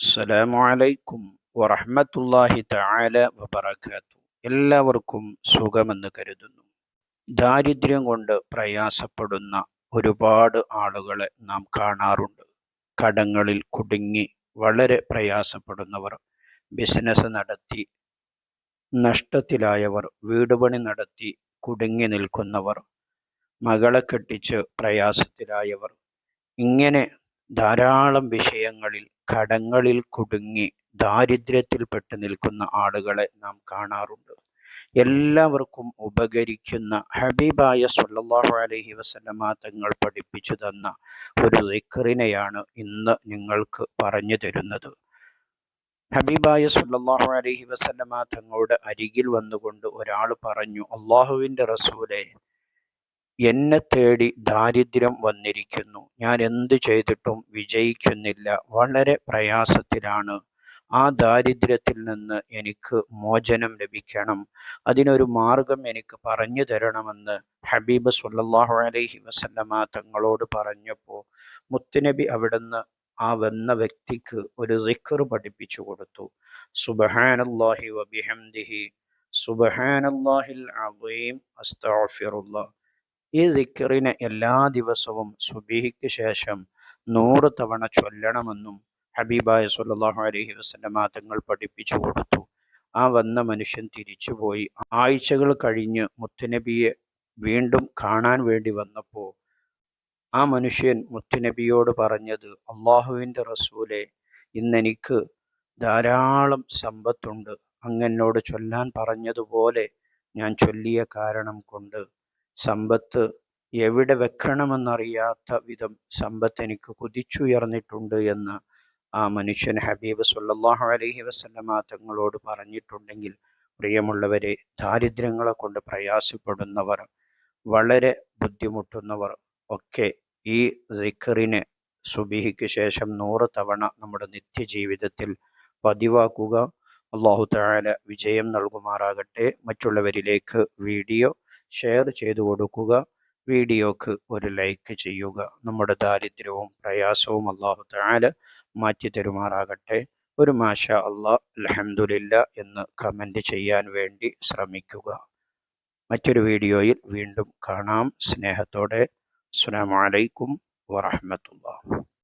അസ്സലാമു അലൈക്കും വറഹ്മത്തുള്ളാഹി തആല വബറകാത്തു എല്ലാവർക്കും സുഖമെന്ന് കരുതുന്നു. ദാരിദ്ര്യം കൊണ്ട് പ്രയാസപ്പെടുന്ന ഒരുപാട് ആളുകളെ നാം കാണാറുണ്ട്. കടങ്ങളിൽ കുടുങ്ങി വളരെ പ്രയാസപ്പെടുന്നവർ ബിസിനസ് നടത്തി നഷ്ടത്തിലായവർ വീട് പണി നടത്തി കുടുങ്ങി നിൽക്കുന്നവർ മകളെ കെട്ടിച്ച് പ്രയാസത്തിലായവർ ഇങ്ങനെ ധാരാളം വിഷയങ്ങളിൽ കടങ്ങളിൽ കുടുങ്ങി ദാരിദ്ര്യത്തിൽ ദാരിദ്ര്യത്തിൽപ്പെട്ട് നിൽക്കുന്ന ആളുകളെ നാം കാണാറുണ്ട്. എല്ലാവർക്കും ഉപകരിക്കുന്ന ഹബീബായ സല്ലല്ലാഹു അലൈഹി വസല്ലമ തങ്ങൾ പഠിപ്പിച്ചു തന്ന ഒരു ദിക്റിനെയാണ് ഇന്ന് നിങ്ങൾക്ക് പറഞ്ഞു തരുന്നത്. ഹബീബായ സല്ലല്ലാഹു അലൈഹി വസല്ലമ തങ്ങളുടെ അരികിൽ വന്നുകൊണ്ട് ഒരാൾ പറഞ്ഞു അള്ളാഹുവിന്റെ റസൂലെ എന്നെ തേടി ദാരിദ്ര്യം വന്നിരിക്കുന്നു. ഞാൻ എന്ത് ചെയ്തിട്ടും വിജയിക്കുന്നില്ല. വളരെ പ്രയാസത്തിലാണ്. ആ ദാരിദ്ര്യത്തിൽ നിന്ന് എനിക്ക് മോചനം ലഭിക്കണം. അതിനൊരു മാർഗം എനിക്ക് പറഞ്ഞു തരണമെന്ന് ഹബീബ് സുല്ലാഹു അലൈഹി വസല്ലമ തങ്ങളോട് പറഞ്ഞപ്പോൾ മുത്തുനബി അവിടുന്ന് ആ വന്ന വ്യക്തിക്ക് ഒരു റിക്കർ പഠിപ്പിച്ചു കൊടുത്തു. സുബഹാനല്ലാഹി വബിഹംദിഹി സുബഹാനല്ലാഹിൽ അസീം. അസ്തഗ്ഫിറുല്ലാഹ്. ഈ ദിക്കറിനെ എല്ലാ ദിവസവും സുബീഹിക്ക് ശേഷം നൂറ് തവണ ചൊല്ലണമെന്നും ഹബീബായ സുല്ലാഹു അലഹി വസല്ലമ തങ്ങൾ പഠിപ്പിച്ചു കൊടുത്തു. ആ വന്ന മനുഷ്യൻ തിരിച്ചുപോയി. ആഴ്ചകൾ കഴിഞ്ഞ് മുത്തുനബിയെ വീണ്ടും കാണാൻ വേണ്ടി വന്നപ്പോൾ ആ മനുഷ്യൻ മുത്തുനബിയോട് പറഞ്ഞത് അള്ളാഹുവിന്റെ റസൂലെ ഇന്നെനിക്ക് ധാരാളം സമ്പത്തുണ്ട്. അങ്ങെന്നോട് ചൊല്ലാൻ പറഞ്ഞതുപോലെ ഞാൻ ചൊല്ലിയ കാരണം കൊണ്ട് സമ്പത്ത് എവിടെ വെക്കണമെന്നറിയാത്ത വിധം സമ്പത്ത് എനിക്ക് കുതിച്ചുയർന്നിട്ടുണ്ട് എന്ന് ആ മനുഷ്യൻ ഹബീബ് സുല്ലാഹു അലഹി വസല്ലമ തങ്ങളോട് പറഞ്ഞിട്ടുണ്ടെങ്കിൽ പ്രിയമുള്ളവരെ ദാരിദ്ര്യങ്ങളെ കൊണ്ട് പ്രയാസപ്പെടുന്നവർ വളരെ ബുദ്ധിമുട്ടുന്നവർ ഒക്കെ ഈ സിക്കറിനെ സുബിഹിക്ക് ശേഷം നൂറ് തവണ നമ്മുടെ നിത്യജീവിതത്തിൽ പതിവാക്കുക. അള്ളാഹു താല വിജയം നൽകുമാറാകട്ടെ. മറ്റുള്ളവരിലേക്ക് വീഡിയോ ഷെയർ ചെയ്തു കൊടുക്കുക. വീഡിയോക്ക് ഒരു ലൈക്ക് ചെയ്യുക. നമ്മുടെ ദാരിദ്ര്യവും പ്രയാസവും അള്ളാഹു താൽ മാറ്റി തരുമാറാകട്ടെ. ഒരു മാഷ അള്ളാഹ് അലഹമുല്ല എന്ന് കമന്റ് ചെയ്യാൻ വേണ്ടി ശ്രമിക്കുക. മറ്റൊരു വീഡിയോയിൽ വീണ്ടും കാണാം. സ്നേഹത്തോടെ. അസ്സാം വലൈക്കും വറഹമത്തുള്ള